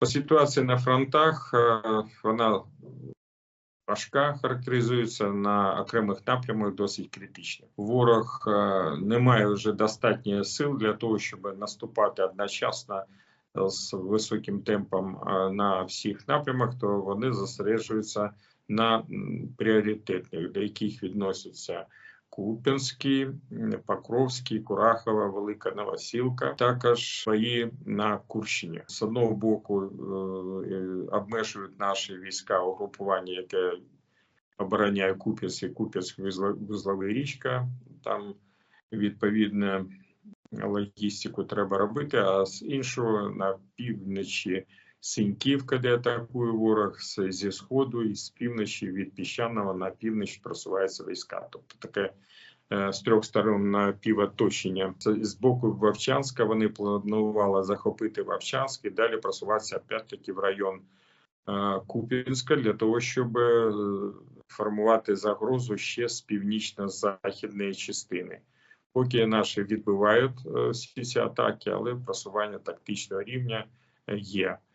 По ситуації на фронтах вона важка, характеризується на окремих напрямах досить критично. Ворог е, не має вже достатньо сил для того, щоб наступати одночасно з високим темпом е, на всіх напрямах, то вони зосереджуються на пріоритетних, до яких відносяться Куп'янський, м, Покровський, Курахова, Велика Новосілка, також бої на Курщині. З одного боку е, е, обмежують наші війська угрупування, яке обороняє Куп'янськ і Куп'янськ вузловий річка. Там відповідно логістику треба робити. А з іншого на півночі Синьківка, де атакує ворог зі сходу і з півночі від піщаного на північ просуваються війська. Тобто таке е, з трьох сторон на півоточення. З боку Вовчанська вони планували захопити Вовчанськ і далі просуватися опять-таки в район е, Куп'янська для того, щоб е, формувати загрозу ще з північно-західної частини. Поки наші відбивають всі ці атаки, але просування тактичного рівня є.